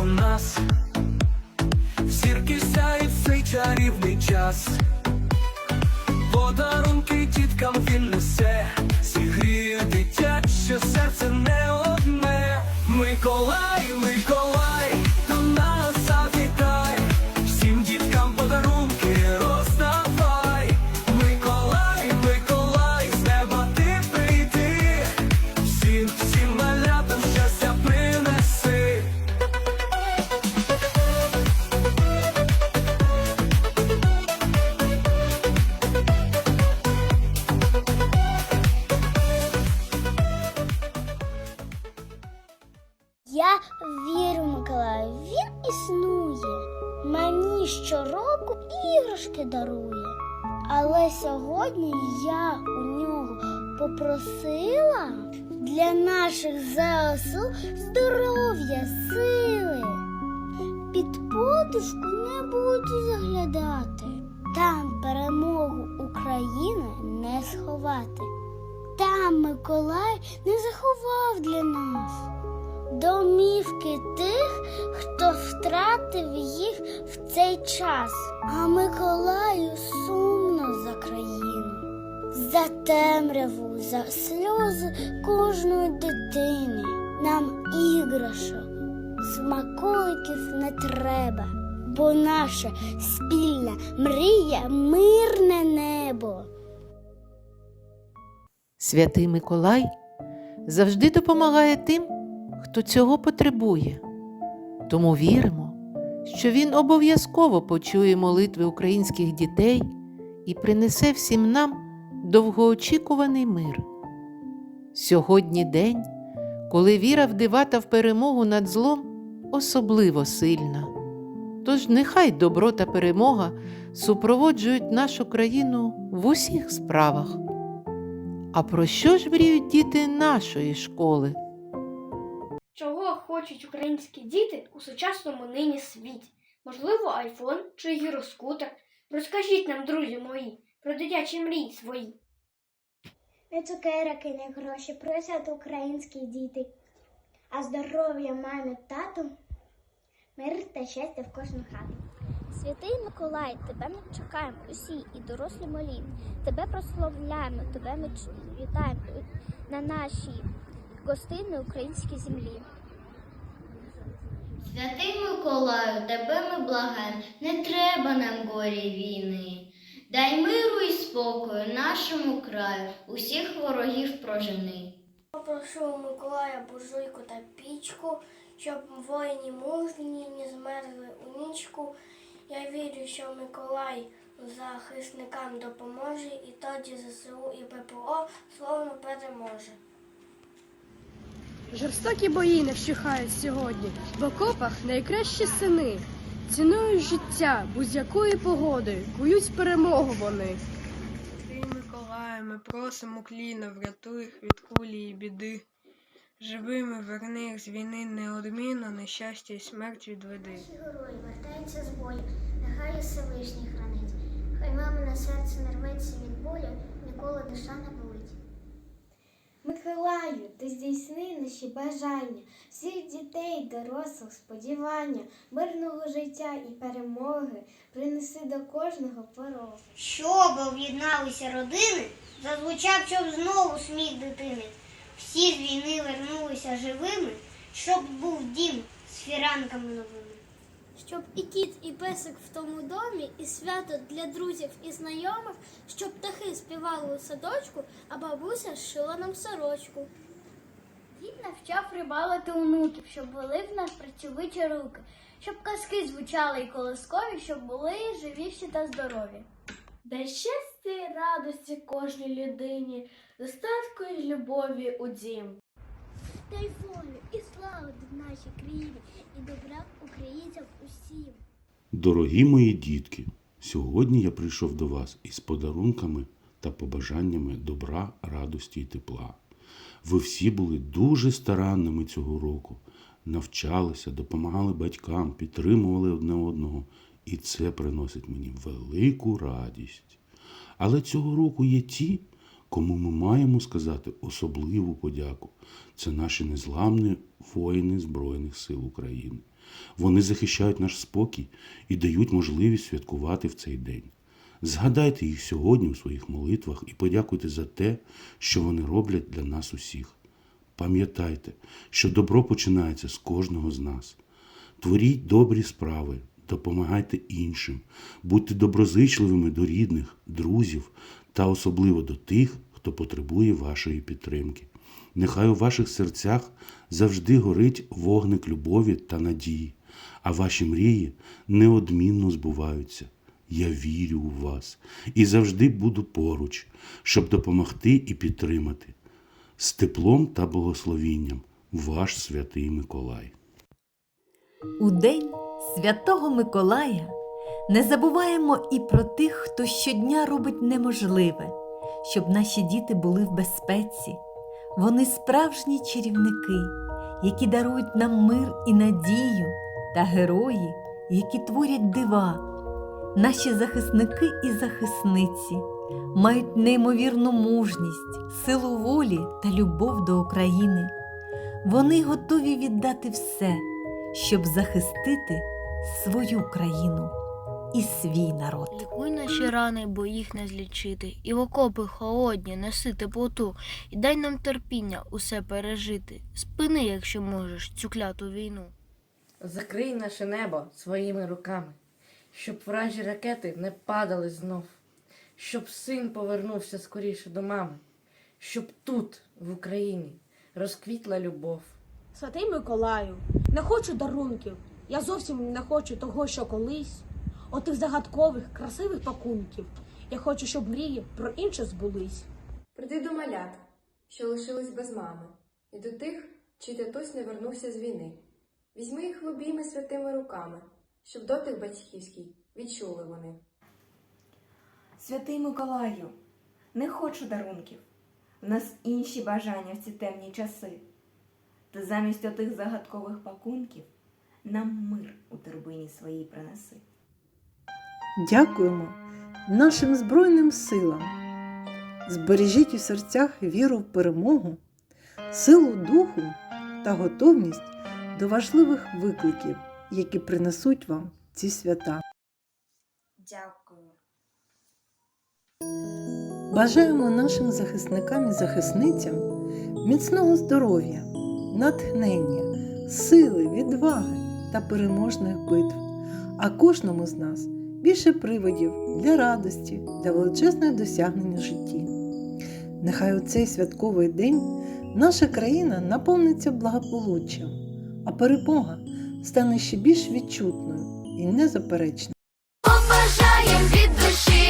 до нас, зірки сяють в цей чарівний час. Подарунки діткам Я вірю, Миколаю, він існує. Мені щороку іграшки дарує. Але сьогодні я у нього попросила для наших ЗСУ здоров'я, сили. Під подушку не буду заглядати. Там перемогу України не сховати. Там Миколай не заховав для нас домівки тих, хто втратив їх в цей час. А Миколаю сумно за країну, за темряву, за сльози кожної дитини. Нам іграшок, смаколиків не треба, бо наша спільна мрія мирне небо. Святий Миколай завжди допомагає тим, хто цього потребує. Тому віримо, що він обов'язково почує молитви українських дітей і принесе всім нам довгоочікуваний мир. Сьогодні день, коли віра в дива та в перемогу над злом особливо сильна. Тож нехай добро та перемога супроводжують нашу країну в усіх справах. А про що ж мріють діти нашої школи? Хочуть українські діти у сучасному нині світі? Можливо, айфон чи гіроскутер? Розкажіть нам, друзі мої, про дитячі мрії свої. Не цукерки, не гроші просять українські діти, а здоров'я мамі, тату, мир та щастя в кожну хату. Святий Миколай, тебе ми чекаємо усі і дорослі малі. Тебе прославляємо, тебе ми вітаємо на нашій гостинній українській землі. Святий Миколаю, тебе ми благаємо, не треба нам горі війни. Дай миру і спокою нашому краю, усіх ворогів прожени. Попрошу Миколая буржуйку та пічку, щоб воїні мужні не змерзли у нічку. Я вірю, що Миколай захисникам допоможе, і тоді ЗСУ і ППО словно переможе. Жорстокі бої не вщухають сьогодні. В окопах найкращі сини. Цінують життя будь-якою погодою, кують перемогу вони. Ти, Миколаю, ми просимо кліна, врятуй їх від кулі і біди. Живими верни їх з війни неодмінно, нещастя і смерть відведи. Наші герої вертаються з бою, нехай Всевишній хранить. Хай мамине серце не рветься від болю, ніколи душа не. Миколаю, ти здійсни наші бажання, всіх дітей, дорослих сподівання, мирного життя і перемоги принеси до кожного порогу. Щоб об'єдналися родини, зазвучав, щоб знову сміх дитини. Всі з війни вернулися живими, щоб був дім з фіранками новими. Щоб і кіт, і песик в тому домі, і свято для друзів і знайомих, щоб птахи співали у садочку, а бабуся шила нам сорочку. Дід навчав рибалити онуків, щоб вели в нас працьовиті руки, щоб казки звучали і колискові, щоб були живіші та здорові. Дай щастя і радості кожній людині, достатку і любові у дім. Дай волю і славу нашій країні, і добра українцям усім. Дорогі мої дітки, сьогодні я прийшов до вас із подарунками та побажаннями добра, радості і тепла. Ви всі були дуже старанними цього року, навчалися, допомагали батькам, підтримували одне одного, і це приносить мені велику радість. Але цього року є ті, кому ми маємо сказати особливу подяку. Це наші незламні воїни Збройних сил України. Вони захищають наш спокій і дають можливість святкувати в цей день. Згадайте їх сьогодні у своїх молитвах і подякуйте за те, що вони роблять для нас усіх. Пам'ятайте, що добро починається з кожного з нас. Творіть добрі справи, допомагайте іншим, будьте доброзичливими до рідних, друзів та особливо до тих, хто потребує вашої підтримки. Нехай у ваших серцях завжди горить вогник любові та надії, а ваші мрії неодмінно збуваються. Я вірю у вас і завжди буду поруч, щоб допомогти і підтримати. З теплом та благословінням, ваш святий Миколай. У день Святого Миколая не забуваємо і про тих, хто щодня робить неможливе, щоб наші діти були в безпеці. Вони справжні чарівники, які дарують нам мир і надію, та герої, які творять дива. Наші захисники і захисниці мають неймовірну мужність, силу волі та любов до України. Вони готові віддати все, щоб захистити свою країну і свій народ. Лікуй наші рани, бо їх не злічити, і в окопи холодні неси теплоту, і дай нам терпіння усе пережити. Спини, якщо можеш, цю кляту війну. Закрий наше небо своїми руками, щоб вражі ракети не падали знов, щоб син повернувся скоріше до мами, щоб тут, в Україні, розквітла любов. Святий Миколаю, не хочу дарунків. Я зовсім не хочу того, що колись. Отих загадкових, красивих пакунків. Я хочу, щоб мрії про інше збулись. Прийди до малят, що лишились без мами, і до тих, чий татусь не вернувся з війни. Візьми їх в обійми святими руками, щоб дотик батьківський відчули вони. Святий Миколаю, не хочу дарунків. В нас інші бажання в ці темні часи. Та замість отих загадкових пакунків нам мир у торбині своїй принеси. Дякуємо нашим Збройним силам. Збережіть у серцях віру в перемогу, силу духу та готовність до важливих викликів, які принесуть вам ці свята. Дякую. Бажаємо нашим захисникам і захисницям міцного здоров'я, натхнення, сили, відваги та переможних битв, а кожному з нас більше приводів для радості, для величезних досягнень у житті. Нехай у цей святковий день наша країна наповниться благополуччям, а перемога стане ще більш відчутною і незаперечною. Побажаємо від душі